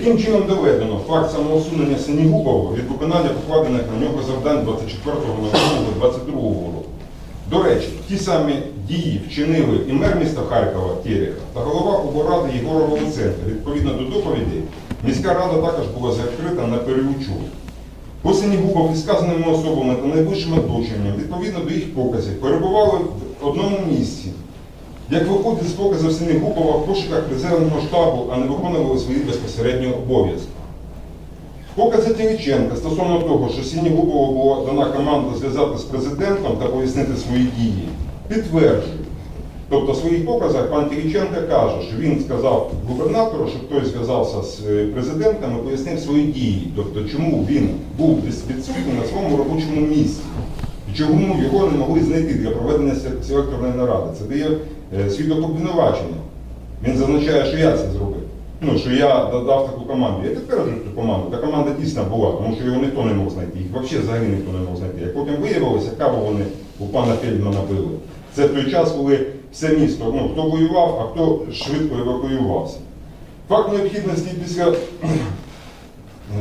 Таким чином доведено факт самоусунення Синігубова від виконання покладених на нього завдань 24.02.22 року. До речі, ті самі дії вчинили і мер міста Харкова Тереха та голова облради Єгора Волоценка. Відповідно до доповідей, міська рада також була закрита на переучу. По Синігубов із сказаними особами та найближчим оточенням, відповідно до їх показів, перебували в одному місці. Як виходить з показів Синігубова в пошуках резервного штабу, а не виконували свої безпосередні обов'язки. Покази Тіліченка стосовно того, що Сінігубову була дана команда зв'язати з президентом та пояснити свої дії, підтверджують. Тобто в своїх показах пан Тіліченка каже, що він сказав губернатору, що хтось зв'язався з е, президентом і пояснив свої дії. Тобто, чому він був відсутній на своєму робочому місці. І чому його не могли знайти для проведення селекторної наради. Це дає свідок обвинувачення. Він зазначає, що я це зробив. Ну, що я дав таку команду. Я підтверджую цю команду. Та команда дійсно була, тому що його ніхто не мог знайти. Їх взагалі взагалі ніхто не мог знайти. Як потім виявилося, каву вони у пана Фельдмана пили. Це той час, коли все місто, ну, хто воював, а хто швидко евакуювався. Факт необхідності після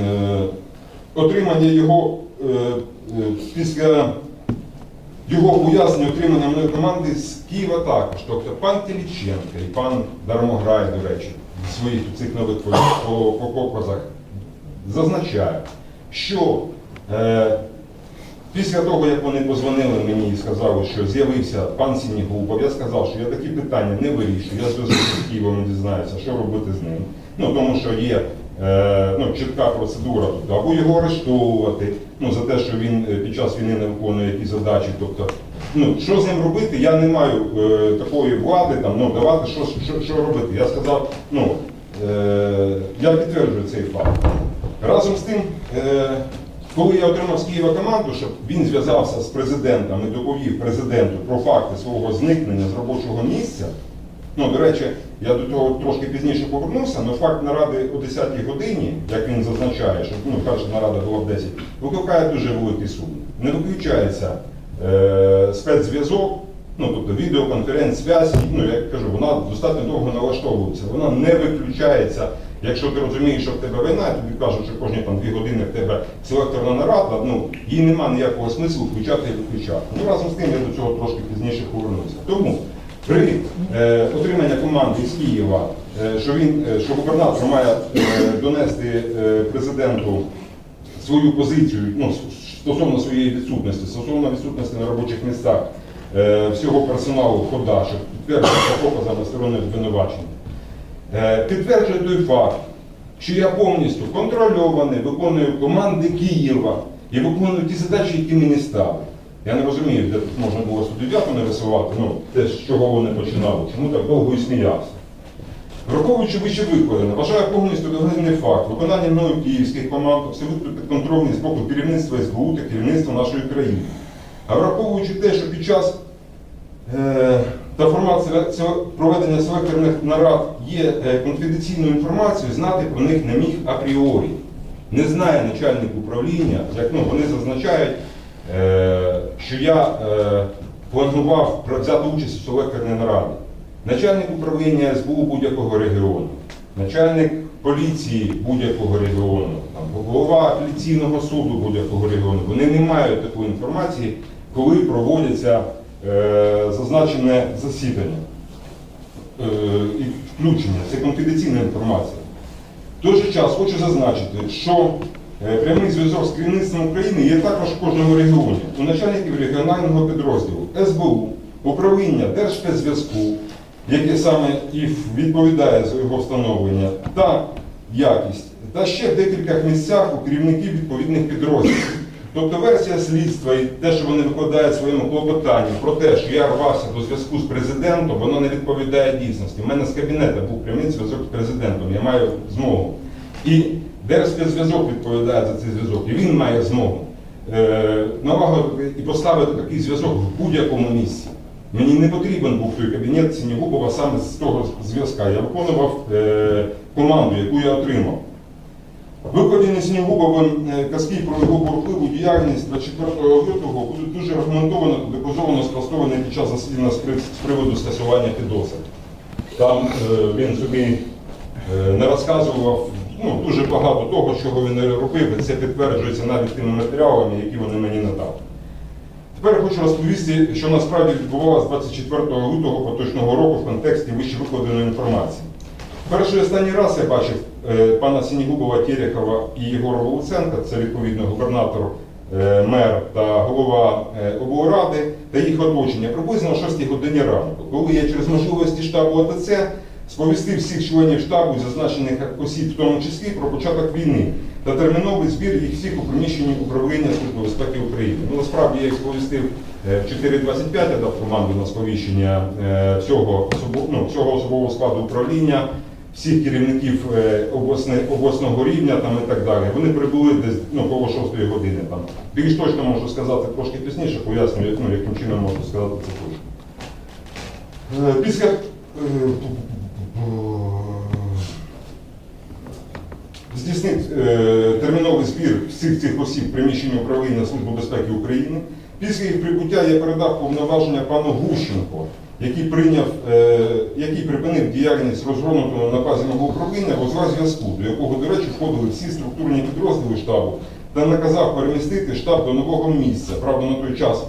е, отримання його е, е, після його пояснення отримання мною команди з Києва також. Тобто пан Теліченко і пан Дармограй, до речі, в своїх цих нових по, по, по показах зазначає, що е, після того, як вони позвонили мені і сказали, що з'явився пан Сінігубов, я сказав, що я такі питання не вирішую, я зв'язуся з Києвом і дізнаюся, що робити з ним. Ну, тому що є ну, чітка процедура, тобто, або його арештовувати, ну, за те, що він е, під час війни не виконує якісь задачі. Тобто, ну, що з ним робити, я не маю е, такої влади, там, ну, давати, що, що, що робити. Я сказав, ну, е, я підтверджую цей факт. Разом з тим, е, коли я отримав з Києва команду, щоб він зв'язався з президентом і доповів президенту про факти свого зникнення з робочого місця, ну, до речі, я до того трошки пізніше повернувся, але факт наради о 10-й годині, як він зазначає, що ну, перша нарада була в 10, викликає дуже великий сумнів. Не виключається е, спецзв'язок, ну, тобто відеоконференц-зв'язь, ну, як кажу, вона достатньо довго налаштовується, вона не виключається. Якщо ти розумієш, що в тебе війна, тобі кажуть, що кожні там дві години в тебе селекторна нарада, ну їй нема ніякого смислу включати і виключати. Ну разом з тим я до цього трошки пізніше повернуся. Тому при е, отриманні команди з Києва, е, що він, е, що губернатор має е, донести е, президенту свою позицію ну, стосовно своєї відсутності, стосовно відсутності на робочих місцях е, всього персоналу хода, що підтверджується показами сторони обвинувачення. Е, Підтверджує той факт, що я повністю контрольований, виконую команди Києва і виконую ті задачі, які мені стали. Я не розумію, де тут можна було студентів не висувати, ну, те, з чого вони починали, чому так довго і сміявся. Враховуючи вище викладене, вважаю повністю доведений факт виконання мною київських команд абсолютно підконтрольний з боку керівництва СБУ та керівництва нашої країни. А враховуючи те, що під час е, та формат проведення селекторних нарад є е, конфіденційною інформацією, знати про них не міг апріорі. Не знає начальник управління, як ну, вони зазначають, що я е, планував взяти участь у селекторній нараді. Начальник управління СБУ будь-якого регіону, начальник поліції будь-якого регіону, голова апеляційного суду будь-якого регіону, вони не мають такої інформації, коли проводяться е, зазначене засідання е, і включення. Це конфіденційна інформація. В той же час хочу зазначити, що е, прямий зв'язок з керівництвом України є також в кожному регіоні. У начальників регіонального підрозділу СБУ, управління Держспецзв'язку, яке саме і відповідає за його встановлення, та якість, та ще в декількох місцях у керівників відповідних підрозділів. Тобто версія слідства і те, що вони викладають своєму клопотанні про те, що я рвався до зв'язку з президентом, воно не відповідає дійсності. У мене з кабінету був прямий зв'язок з президентом, я маю змогу. І Держспецзв'язок відповідає за цей зв'язок, і він має змогу е, налагодити і поставити такий зв'язок в будь-якому місці. Мені не потрібен був той кабінет Сінігубова саме з того зв'язка. Я виконував е, команду, яку я отримав. Викладені Снігубовим е, казки про його бурхливу діяльність 24 лютого будуть дуже аргументовано та доказовано спростовані під час засідання з приводу скасування підозри. Там е, він собі е, не розказував ну, дуже багато того, чого він робив, і це підтверджується навіть тими матеріалами, які вони мені надали. Тепер я хочу розповісти, що насправді відбувалося 24 лютого поточного року в контексті вище викладеної інформації. Перший останній раз я бачив е, пана Сінігубова, Терехова і Єгора Волоценка, це відповідно губернатор, е, мер та голова е, облради та їх оточення приблизно о 6 годині ранку, коли я через можливості штабу АТЦ сповістив всіх членів штабу зазначених осіб, в тому числі про початок війни та терміновий збір їх всіх у приміщенні управління Служби безпеки України. Ну, насправді я їх сповістив е, в 4.25, я дав команду на сповіщення е, всього, ну, всього особового складу управління, всіх керівників е, обласного рівня там, і так далі. Вони прибули десь ну, коло 6 години. Там. Більш точно можу сказати трошки пізніше, пояснюю, ну, яким чином можу сказати це точно. Після здійснив е, терміновий збір всіх цих осіб в приміщенні управління Служби безпеки України. Після їх прибуття я передав повноваження пану Гущенко, який прийняв, е, який припинив діяльність розгорнутого на базі мого управління в зв'язку, до якого, до речі, входили всі структурні підрозділи штабу, та наказав перемістити штаб до нового місця. Правда, на той час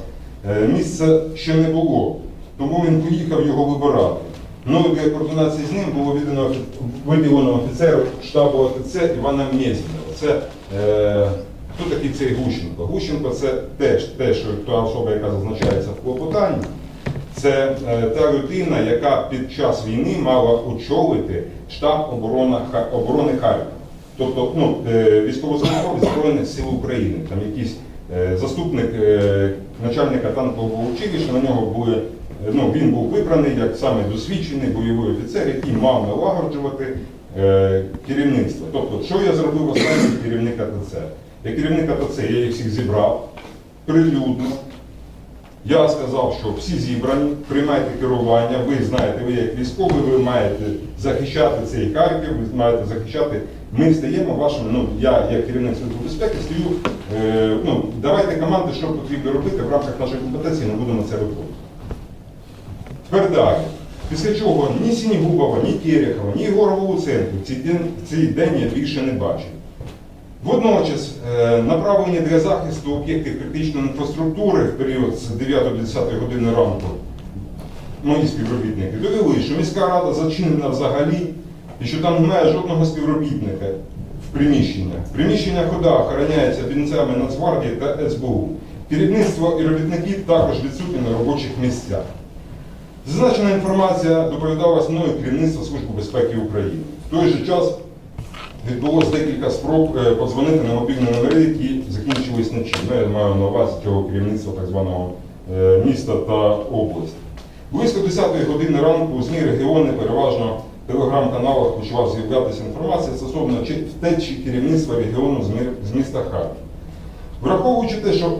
е, місця ще не було, тому він поїхав його вибирати. Ну, для координації з ним було офі- виділено офіцеру штабу АТЦ Івана Мєзінова. Це е, хто такий цей Гущенко? Гущенко це те, що та особа, яка зазначається в клопотанні. Це е, та людина, яка під час війни мала очолити штаб оборона, оборони Харкова. Тобто ну, е, військовослужбовець Збройних сил України, там якийсь е, заступник е, начальника танкового училища, на нього були, ну, він був вибраний як саме досвідчений бойовий офіцер, який мав налагоджувати е, керівництво. Тобто, що я зробив останній керівник АТЦ? Я керівник АТЦ, я їх всіх зібрав прилюдно. Я сказав, що всі зібрані, приймайте керування, ви знаєте, ви як військові, ви маєте захищати цей Харків, ви маєте захищати. Ми стаємо вашими, ну я як керівник Служби безпеки стою, е, ну давайте команди, що потрібно робити в рамках нашої компетенції, ми будемо це виконувати. Тепер. Після чого ні Сінігубова, ні Терехова, ні Єгора Волоценко в цей день, цей день я більше не бачив. Водночас е, направлені для захисту об'єктів критичної інфраструктури в період з 9 до 10 години ранку мої співробітники довели, що міська рада зачинена взагалі і що там немає жодного співробітника в приміщеннях. Приміщення хода охороняється бійцями Нацгвардії та СБУ. Керівництво і робітники також відсутні на робочих місцях. Зазначена інформація доповідалась мною керівництво Служби безпеки України. В той же час відбулося декілька спроб е, подзвонити на мобільні номери, які закінчились. Ну, Я маю на увазі цього керівництва так званого е, міста та області. Близько 10 години ранку у ЗМІ регіони переважно в телеграм-каналах почала з'являтися інформація стосовно втечі керівництва регіону з міста Харків. Враховуючи те, що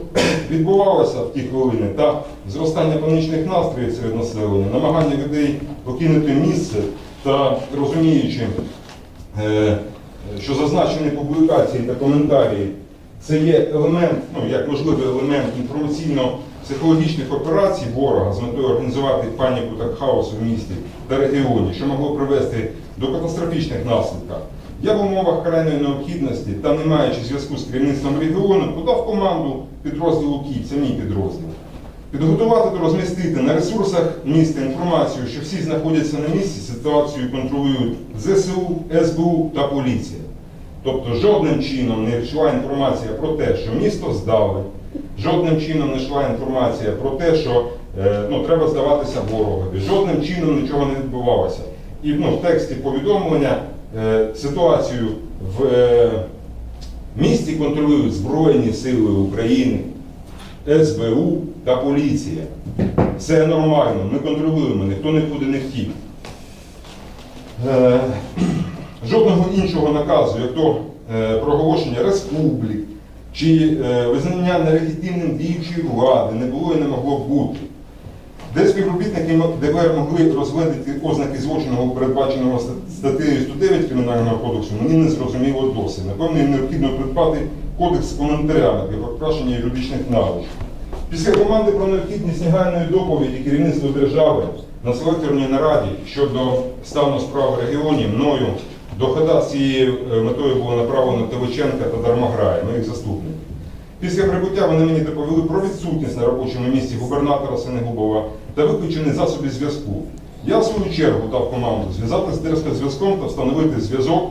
відбувалося в ті хвилини та зростання панічних настроїв серед населення, намагання людей покинути місце та розуміючи, е, що зазначені публікації та коментарі це є елемент, ну як можливий елемент інформаційно-психологічних операцій ворога з метою організувати паніку та хаос в місті та регіоні, що могло привести до катастрофічних наслідків. Я в умовах крайньої необхідності та не маючи зв'язку з керівництвом регіону, подав команду підрозділу КІП, це мій підрозділ. Підготувати та розмістити на ресурсах міста інформацію, що всі знаходяться на місці, ситуацію контролюють ЗСУ, СБУ та поліція. Тобто жодним чином не йшла інформація про те, що місто здали, жодним чином не йшла інформація про те, що е, ну, треба здаватися ворогові, жодним чином нічого не відбувалося. І ну, в тексті повідомлення ситуацію в е, місті контролюють Збройні Сили України, СБУ та поліція. Це нормально, ми контролюємо, ніхто нікуди не втік. Е, Жодного іншого наказу, як то е, проголошення республік чи е, визнання нелегітимним діючої влади не було і не могло бути. Де співробітники ДБР могли розглядати ознаки злочину, передбаченого статтею 109 Кримінального кодексу, мені не зрозуміло досі. Напевно, їм необхідно придбати кодекс з коментарями для покращення юридичних навичок. Після команди про необхідність негайної доповіді керівництва держави на селекторній нараді щодо стану справ в регіоні мною Дохода з цією е, метою було направлено Теличенка та Дармограя, моїх заступників. Після прибуття вони мені доповіли про відсутність на робочому місці губернатора Сенегубова та виключені засоби зв'язку. Я в свою чергу дав команду зв'язати з Держспецзв'язком та встановити зв'язок.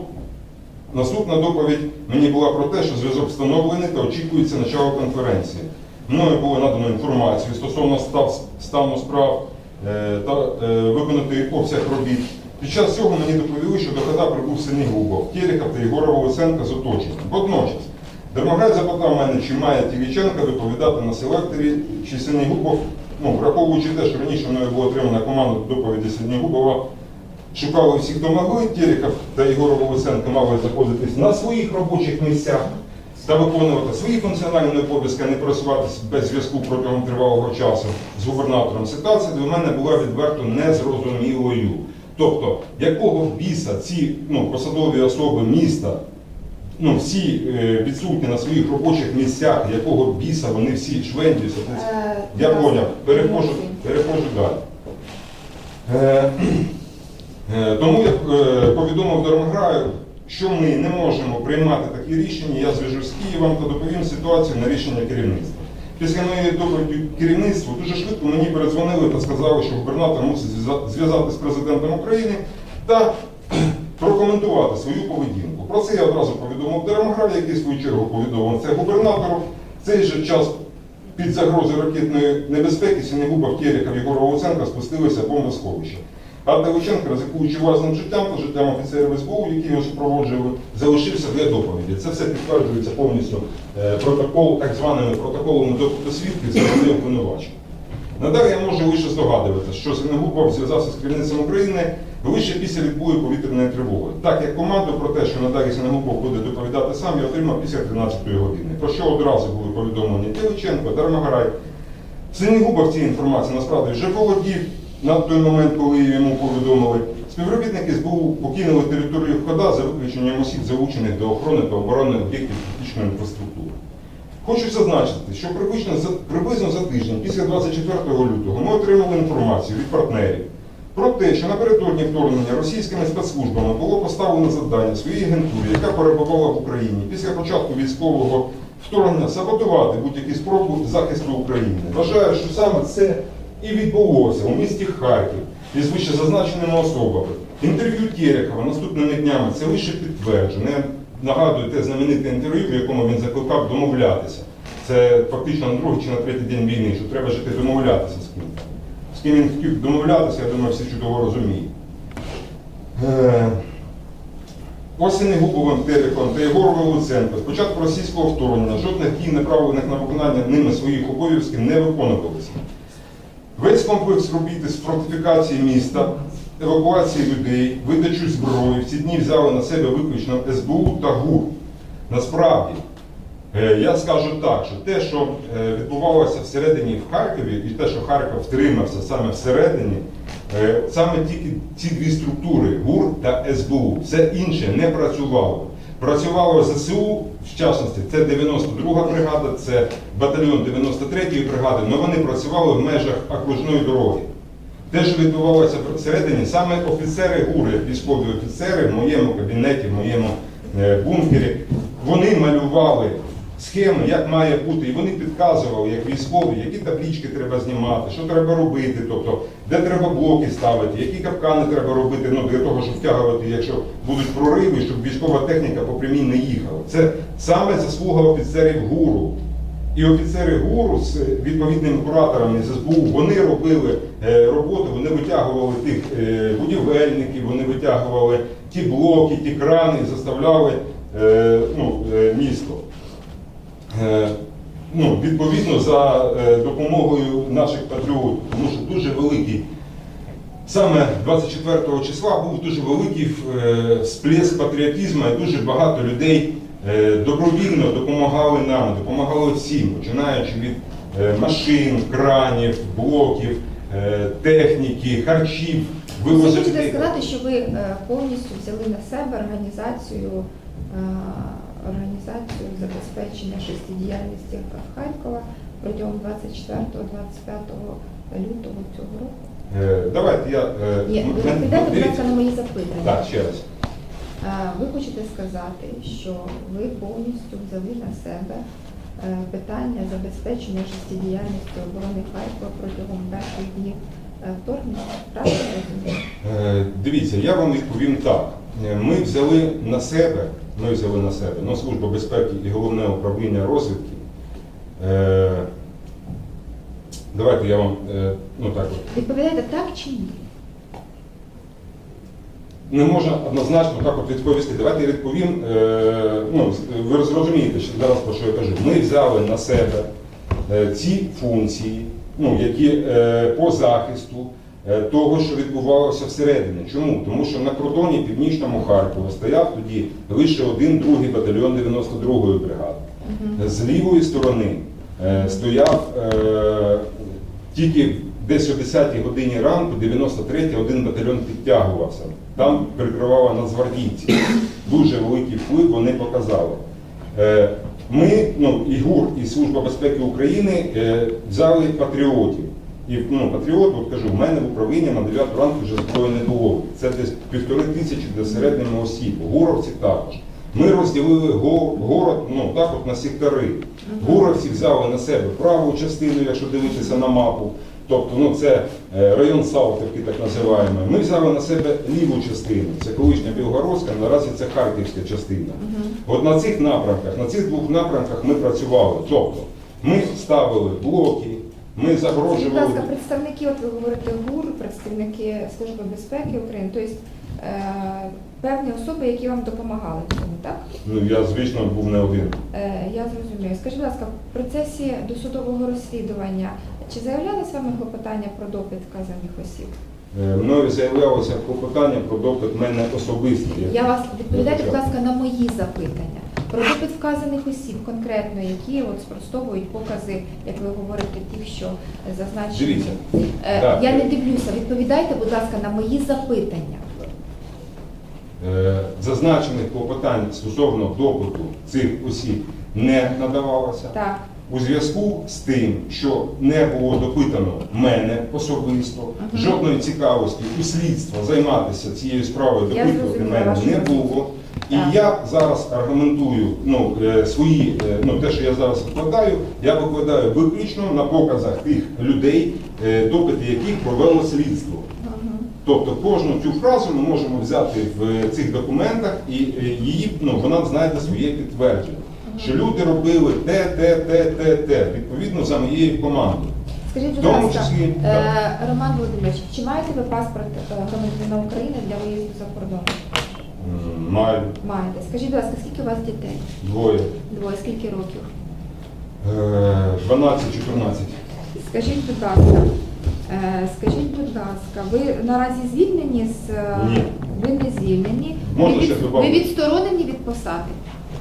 Наступна доповідь мені була про те, що зв'язок встановлений та очікується начало конференції. Мною було надано інформацію стосовно стану справ е, та е, виконати обсяг робіт. Під час цього мені доповіли, що до хода прибув Синігубов, Терехов та Єгора Волосенка з оточенням. Водночас, Дермоград запитав мене, чи має Тіліченка доповідати на селекторі, чи Синігубов, ну, враховуючи те, що раніше мною було отримана команда доповіді Синігубова, шукали всіх, хто могли. Терехов та Єгор Волосенко мали знаходитись на своїх робочих місцях та виконувати свої функціональні обов'язки, а не просуватися без зв'язку протягом тривалого часу з губернатором. Ситуація для мене була відверто незрозумілою. Тобто, якого біса ці ну, посадові особи міста, ну, всі е, відсутні на своїх робочих місцях, якого біса вони всі швендюються. Е, Я поняв, перехожу, перехожу далі. Е, е, Тому я е, повідомив Дармограю, що ми не можемо приймати такі рішення. Я зв'яжусь з Києвом та доповім ситуацію на рішення керівництва. Після моєї доповіді керівництву дуже швидко мені передзвонили та сказали, що губернатор мусить зв'яза- зв'язати з президентом України та прокоментувати свою поведінку. Про це я одразу повідомив Дармограю, який в свою чергу повідомив це губернатору. В цей же час під загрозою ракетної небезпеки Сінегубов, Терехов, Єгора Луценка спустилися бомбосховище. А Давиченко, ризикуючи власним життям та життям офіцерів СБУ, які його супроводжували, залишився для доповіді. Це все підтверджується повністю е, протокол, так званими протоколами допиту свідків за обвинувачення. Надалі я можу лише здогадуватися, що Синегубов зв'язався з керівництвом України лише після відбою повітряної тривоги. Так як команду про те, що надалі Синегубов буде доповідати сам, я отримав після 13-ї години. Про що одразу були повідомлені Тіличенко, Дармагарай. Синегубов цієї інформації насправді вже володів на той момент, коли йому повідомили. Співробітники СБУ покинули територію входа за виключенням осіб, залучених до охорони та оборони об'єктів критичної інфраструктури. Хочу зазначити, що приблизно за тиждень після 24 лютого ми отримали інформацію від партнерів про те, що напередодні вторгнення російськими спецслужбами було поставлено завдання своїй агентурі, яка перебувала в Україні після початку військового вторгнення саботувати будь-які спроби захисту України. Вважаю, що саме це і відбулося у місті Харків із вище зазначеними особами. Інтерв'ю Терехова наступними днями це лише підтверджено. Я нагадую те знамените інтерв'ю, в якому він закликав домовлятися. Це фактично на другий чи на третій день війни, що треба жити домовлятися з ким. З ким він хотів домовлятися, я думаю, всі чудово розуміють. Е, Осені Губовим Терехом та Єгором Луценко з початку російського вторгнення жодних дій, направлених на виконання ними своїх обов'язків, не виконувалися. Весь комплекс робіт із фортифікації міста, евакуації людей, видачу зброї в ці дні взяли на себе виключно СБУ та ГУР. Насправді, я скажу так, що те, що е, відбувалося всередині в Харкові, і те, що Харків втримався саме всередині, е, саме тільки ці дві структури ГУР та СБУ, все інше не працювало. Працювало ЗСУ, в частності, це 92-га бригада, це батальйон 93-ї бригади, але вони працювали в межах окружної дороги. Те, що відбувалося всередині, саме офіцери ГУР, військові офіцери в моєму кабінеті, в моєму е, бункері, вони малювали схеми, як має бути, і вони підказували, як військові, які таблічки треба знімати, що треба робити, тобто де треба блоки ставити, які капкани треба робити ну, для того, щоб втягувати, якщо будуть прориви, щоб військова техніка по прямій не їхала. Це саме заслуга офіцерів ГУРу. І офіцери ГУРу з відповідними кураторами з СБУ, вони робили е, роботу, вони витягували тих е, будівельників, вони витягували ті блоки, ті крани заставляли е, ну, місто. Е, ну, відповідно за е, допомогою наших патріотів, тому що дуже великий. Саме 24 числа був дуже великий е, сплеск патріотизму, і дуже багато людей добровільно допомагали нам, допомагали всім, починаючи від машин, кранів, блоків, техніки, харчів, вивозити. Хочете сказати, що ви повністю взяли на себе організацію, організацію забезпечення життєдіяльності Харкова протягом 24-25 лютого цього року? Е, Давайте я. е, ну, ви відповідайте, будь ласка, на мої запитання. Так, ще раз. Е, Ви хочете сказати, що ви повністю взяли на себе питання забезпечення життєдіяльності оборони Харкова протягом перших днів вторгнення? Правильно я розумію? Е, Дивіться, я вам відповім так. Е, Ми взяли на себе, ми взяли на себе, ну, Служба безпеки і головне управління розвідки. Е, давайте я вам е, ну так от. Відповідаєте так чи ні? Не можна однозначно так от відповісти. Давайте я відповім. Е, ну, ви розумієте, що зараз про що я кажу. Ми взяли на себе е, ці функції, ну, які е, по захисту е, того, що відбувалося всередині. Чому? Тому що на кордоні північному Харкова стояв тоді лише один другий батальйон 92-ї бригади. З лівої сторони е, стояв е, тільки десь о 10-й годині ранку, 93-й один батальйон підтягувався. Там прикривали нацгвардійці. Дуже великий вплив вони показали. Ми, ну, і ГУР, і Служба безпеки України е, взяли патріотів. І ну, патріот, от кажу, в мене в управлінні на 9 ранку вже зброї не було. Це десь півтори тисячі до середнього осіб. Гуровці також. Ми розділили го- город ну, так от на сектори. Гуровці взяли на себе праву частину, якщо дивитися на мапу. Тобто ну, це е, район Салтівки, так називаємо. Ми взяли на себе ліву частину. Це колишня Білгородська, наразі це Харківська частина. От на цих напрямках, на цих двох напрямках ми працювали. Тобто ми ставили блоки, ми Скажіть, будь ласка, представники, от ви говорите ГУР, представники Служби безпеки України, тобто е, певні особи, які вам допомагали в цьому, так? Ну я звісно був не один. Е, я зрозумію. Скажіть, будь ласка, в процесі досудового розслідування чи заявлялись вами клопотання про допит вказаних осіб? Е, Мною заявлялося клопотання про допит мене особисто. Я вас відповідайте, будь ласка, на мої запитання. Про допит вказаних осіб конкретно, які от спростовують покази, як ви говорите, тих, що зазначені. Дивіться. Е, Так. Я не дивлюся. Відповідайте, будь ласка, на мої запитання. Е, Зазначених клопотань стосовно допиту цих осіб не надавалося. Так. У зв'язку з тим, що не було допитано мене особисто, жодної цікавості у слідства займатися цією справою допитувати мене не було. І Так. я зараз аргументую ну, е, свої, е, ну, те, що я зараз викладаю, я викладаю виключно на показах тих людей, е, допити яких провело слідство. Тобто кожну цю фразу ми можемо взяти в цих документах і її ну, вона знайде своє підтвердження. Що люди робили те, те, те, те, те, відповідно за моєю командою. Скажіть, будь ласка, числі, е, Роман Володимирович, чи маєте ви паспорт е, громадянина України для виїзду за кордон? Маю Маєте. Скажіть, будь ласка, скільки у вас дітей? двоє. Двоє, скільки років? Е, 12-14. Скажіть, будь ласка, е, скажіть, будь ласка, ви наразі звільнені з е, Ні. ви не звільнені? Можна ви, ще від... ви відсторонені від посади?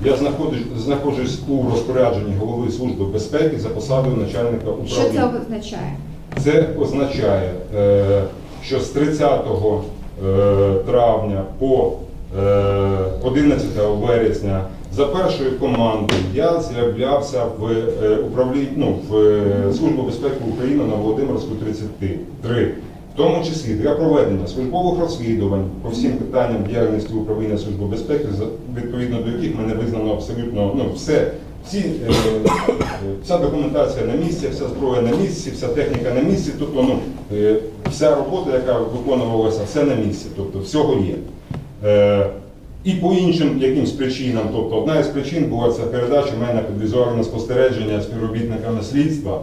Я знаходжусь, знаходжусь у розпорядженні голови Служби безпеки за посадою начальника Що це означає? Це означає, е, що з 30 е, травня по е, 11 вересня за першою командою я з'являвся в е, управлінні ну, в е, Службу безпеки України на Володимирську 33. Тому числі для проведення службових розслідувань по всім питанням діяльності управління Служби безпеки, відповідно до яких мене визнано абсолютно ну, все. Всі, е, е, вся документація на місці, вся зброя на місці, вся техніка на місці, тобто ну, е, вся робота, яка виконувалася, все на місці, тобто всього є. Е, і по іншим якимсь причинам, тобто одна із причин була це передача мене під візуальне спостереження співробітниками слідства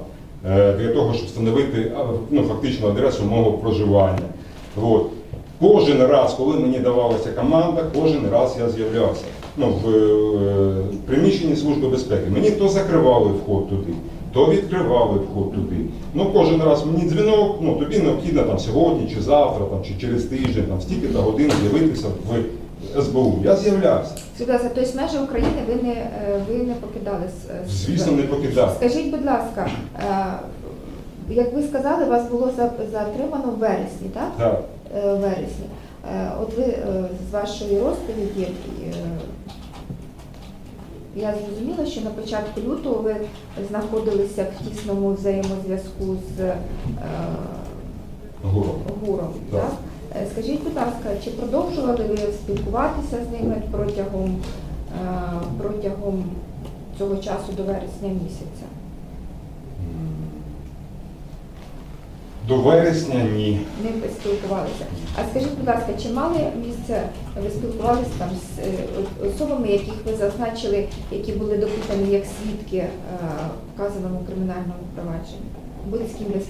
для того, щоб встановити ну, фактично адресу мого проживання. От. Кожен раз, коли мені давалася команда, кожен раз я з'являвся ну, в е, приміщенні Служби безпеки. Мені то закривали вход туди, то відкривали вход туди. Ну, кожен раз мені дзвінок, ну тобі необхідно там сьогодні чи завтра, там, чи через тиждень, там стільки-то годин з'явитися в СБУ. Я з'являвся. Ласка, тобто межі України ви не, е, ви не покидали? з- Звісно, не покидав. Скажіть, будь ласка, е, як ви сказали, вас було затримано в вересні, так? Так. Е, в вересні. Е, От ви е, з вашої розповіді, е, я зрозуміла, що на початку лютого ви знаходилися в тісному взаємозв'язку з е, Гуром. гуром. Так. Так? Е, Скажіть, будь ласка, чи продовжували ви спілкуватися з ними протягом, е, протягом цього часу до вересня місяця? До вересня ні. Не спілкувалися. А скажіть, будь ласка, чи мали місце, ви спілкувалися там з е, особами, яких ви зазначили, які були допитані як свідки вказаному кримінальному провадженні? Ви з ким ви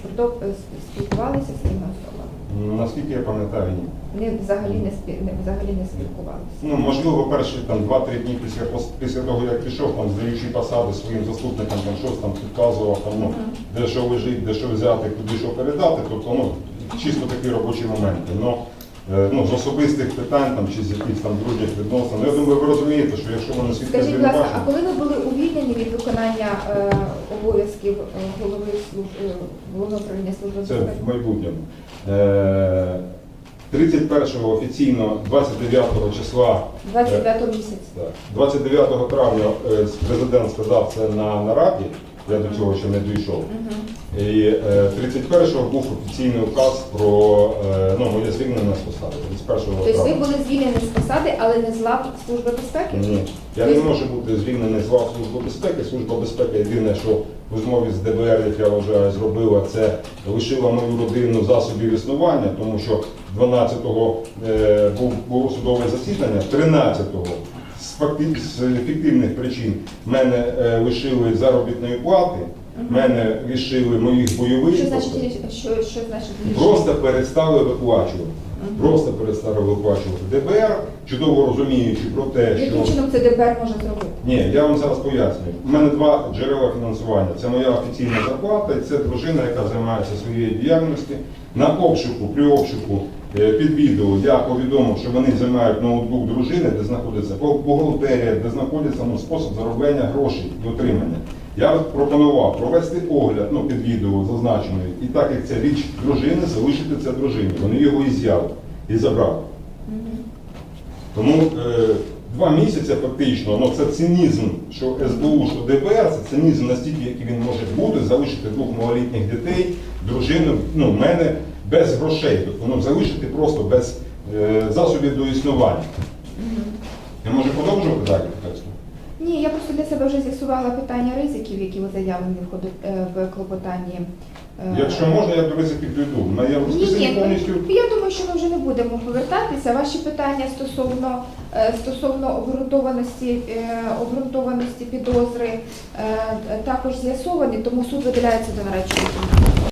спілкувалися з цими особами? Наскільки я пам'ятаю, ні. Вони взагалі не спі- не взагалі не спілкувалися. Ну, можливо, перші там 2-3 дні після, після того, як пішов, там здаючи посади своїм заступникам, там щось там підказував, там, ну, де що лежить, де що взяти, куди що передати. Тобто, ну, чисто такі робочі моменти. Ну, е, ну, з особистих питань там, чи з якихось там дружніх відносин. Я думаю, ви розумієте, що якщо вони свідки Скажіть, будь ласка, а коли ви були увільнені від виконання е, обов'язків е, голови служб е, головного управління служби це в майбутньому. Е, 31-го офіційно, 29-го числа 29 місяця. 29 травня е, президент сказав це на нараді, я до цього ще не дійшов. І е, 31-го був офіційний указ про е, ну, моє звільнення з посади. 31 Тобто ви були звільнені з посади, але не з лав Служби безпеки? Ні, я не можу бути звільнений з лав Служби безпеки. Служба безпеки єдине, що в розмові з ДБР, як я вважаю, зробила, це лишила мою родину засобів існування, тому що 12-го е, було судове засідання, 13-го з, фіктивних причин мене е, лишили заробітної плати, мене лишили моїх бойових. Що значить, що, що значить? Просто перестали виплачувати. Просто перестали виплачувати ДБР, чудово розуміючи про те, що Яким чином це ДБР може зробити? ні, я вам зараз пояснюю. У мене два джерела фінансування. Це моя офіційна зарплата, і це дружина, яка займається своєю діяльністю. На обшуку, при обшуку під відео я повідомив, що вони займають ноутбук дружини, де знаходиться бухгалтерія, де знаходиться ну, спосіб заробляння грошей і отримання. Я пропонував провести огляд ну, під відео зазначений, і так як це річ дружини, залишити це дружині. Вони його і з'яли, і забрали. Тому е, два місяці фактично, ну це цинізм, що СБУ, що ДБР, це цинізм настільки, який він може бути, залишити двох малолітніх дітей, дружину, ну, мене без грошей, тобто ну, залишити просто без е, засобів до існування. Я можу продовжувати далі? Ні, я просто для себе вже з'ясувала питання ризиків, які ви заявлені в ходу е, в клопотанні. е, Якщо можна, я до ризиків дійду. У мене є Ні, ні, повністю. ну, я думаю, що ми вже не будемо повертатися. Ваші питання стосовно е, стосовно обґрунтованості е, обґрунтованості підозри е, також з'ясовані, тому суд виділяється до нареченої